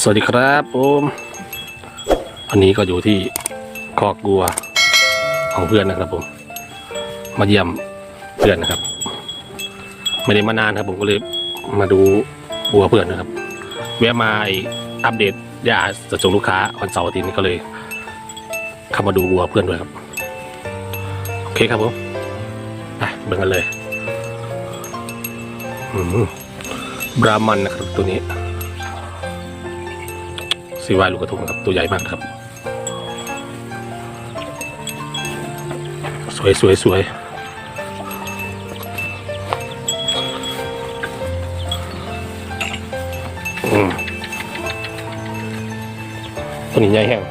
สวัสดีครับผมวันนี้ก็อยู่ที่คอกวัวของเพื่อนนะครับผม มาเยี่ยมเพื่อนนะครับ ไม่ได้มานานครับ ผมก็เลยมาดูวัวเพื่อนนะครับ แวะมาอัปเดตยาจะส่งลูกค้าวันเสาร์อาทิตย์นี้ก็เลยเข้ามาดูวัวเพื่อนด้วยครับ โอเคครับผมไปเบิ่งกันเลยอืมบรามันนะครับตัวนี้ ซีวายลูกกระทุงครับตัวใหญ่มากครับ สวยสวยสวยอืมตัวนี้ใหญ่แห้ง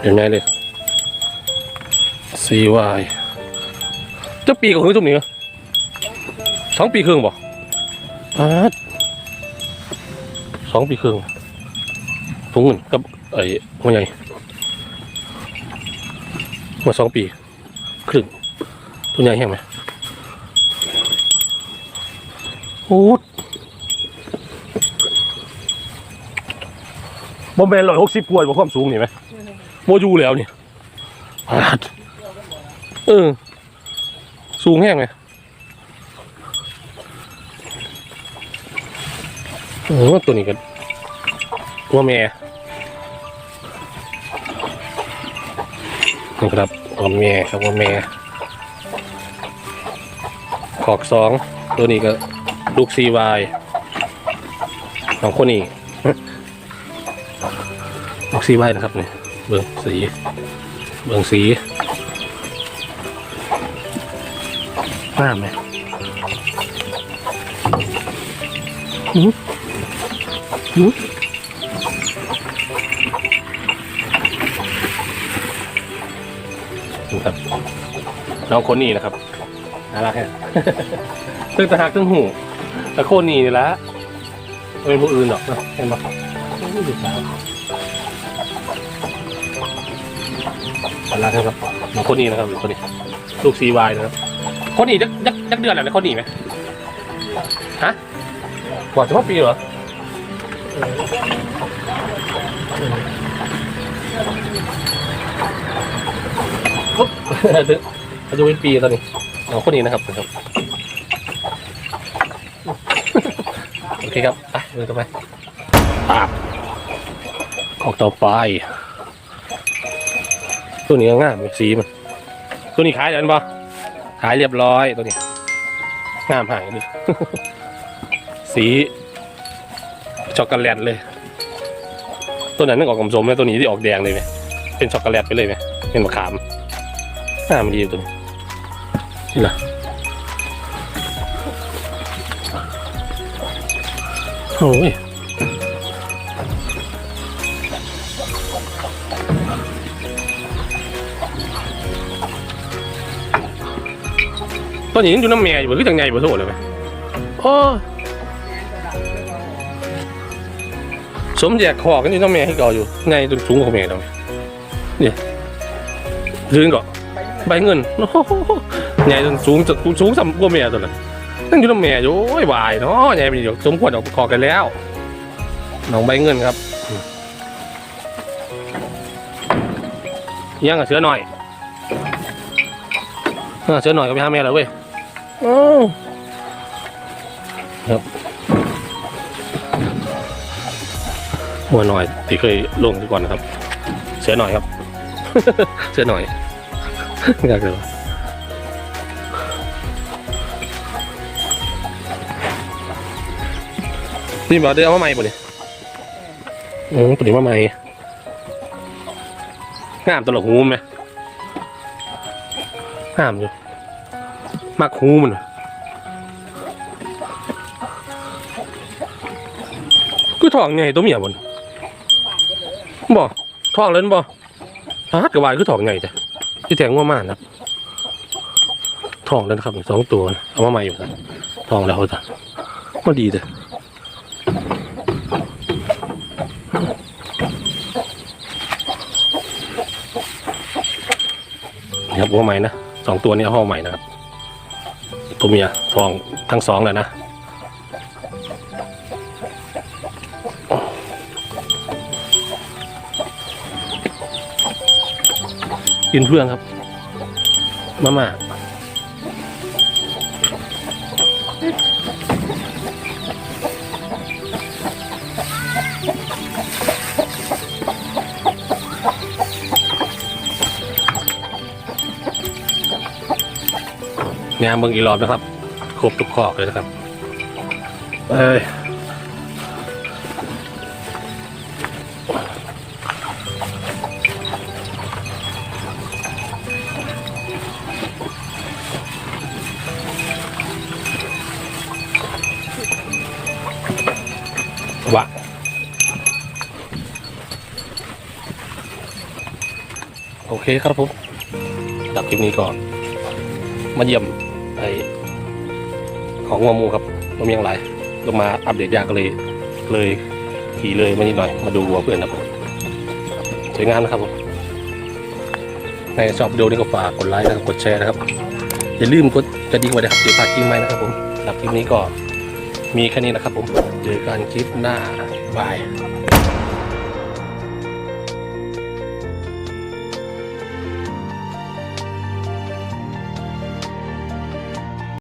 เดี๋ยวไงเลย ซีวายจะปีกับครึ่งจุ่มนี้เหรอสองปีครึ่งบ่อาดสองปีครึ่งถุงเงินกับไอ้หัวใหญ่มาสองปี ครึ่งตัวใหญ่แห้งไหมโอ้ดบอมแมนร้อยหกสิบกว่าบ่ความสูงนี่ไหมโมยูแล้วนี่อาด เออ สูงแห้งไงโอ้ตัวนี้กันว่าแม่นี่ครับว่าแม่ครับว่าแม่ขอกสองตัวนี้ก็ลูกซีวายสองคนนี้ลูกซีวายนะครับเนี่ยเบิ่งสี เบิ่งสี งามไหมหืมหืมนี่ครับน้องคนนี้นะครับน่ารักแฮะตึ้งตะหักตึ้งหูแต่โคนนี้นี่แหละไม่เป็นผู้อื่นหรอกเนาะเห็นปะนี่ดูสาวน่ารักนะครับน้องคนนี้นะครับคนนี้ลูกซีวายนะครับ คนหนีจักจักจักเดือนอะไรคนหนีไหมฮะกว่าจะว่าปีเหรอปุ๊บอายุเป็นปีตอนนี้เอาคนนี้นะครับครับโอเคครับไปเดินกันไปปาบออกต่อไป ตัวนี้ง่ายสีมัน ตัวนี้ขายเดี๋ยวนั้นปะ ขายเรียบร้อยตัวนี้งามหายนี่สีช็อกโกแลตเลย ตัวนั้นนึกออกสมๆเลยตัวนี้ที่ออกแดงเลยไหมเป็นช็อกโกแลตไปเลยไหมเป็นมะขามงามดีตัวนี้นี่แหละโอ้ย ตัวนี้ยังอยู่น้ำแม่อยู่บ่คือจังไงบ่โทษเลยไหมโอ้สมแยกคอกันอยู่น้ำแม่ให้เก่าอยู่ไงจนสูงกว่าแม่ตรงนี้เนี่ยยืนก่อนใบเงินโอ้โหใหญ่จนสูงจนสูงสัมกว่าแม่ตัวนั้นนั่งอยู่น้ำแม่อยู่โอ้ยวายเนาะใหญ่ไปเดี๋ยวสมควรออกคอกันแล้วน้องใบเงินครับอืมยังกับเสือหน่อยเออเสือหน่อยก็ไปหาแม่แล้วเว้ย โอ้ครับหัวหน่อยที่เคยลงที่ก่อนนะครับ เสือหน่อยครับ เสือหน่อยอยากเลยนี่บอกเดี๋ยวเอามาใหม่ป่ะเนี่ยอืมปุ่นมาใหม่งามตลกหูไหมงามอยู่ มักหูมันน่ะคือท้องไงตัวเมียบนบ่ท้องเล่นบ่ฮาดกระวายคือท้องไงจ้ะที่แทงว่าม่านครับท้องแล้วนะครับสองตัวนะเอามาใหม่อยู่ครับท้องแล้วจ้ะมาดีจ้ะนี่ครับหัวใหม่นะสองตัวนี้เอาห้องใหม่นะครับ ตัวเมียทองทั้งสองเลยนะกินเพื่องครับ มาม่า งามเบิ่งอีกรอบนะครับ ครบทุกข้อกเลยนะครับเอ้ยวะโอเคครับผมสำหรับคลิปนี้ก็มาเยี่ยม ไอของงอมูครับมันยังไรลงมาอัปเดตยางก็เลย เลยขี่เลยมานิดหน่อย มาดูวัวเพื่อนครับผมสวยงามนะครับผมในชอบวิดีโอนี้ก็ฝากกดไลค์นะครับกดแชร์นะครับอย่าลืมกดกระดิ่งไว้นะครับเดี๋ยวพลาดคลิปใหม่นะครับผมหรับคลิปนี้ก็มีแค่นี้นะครับผมเจอกันคลิปหน้าบาย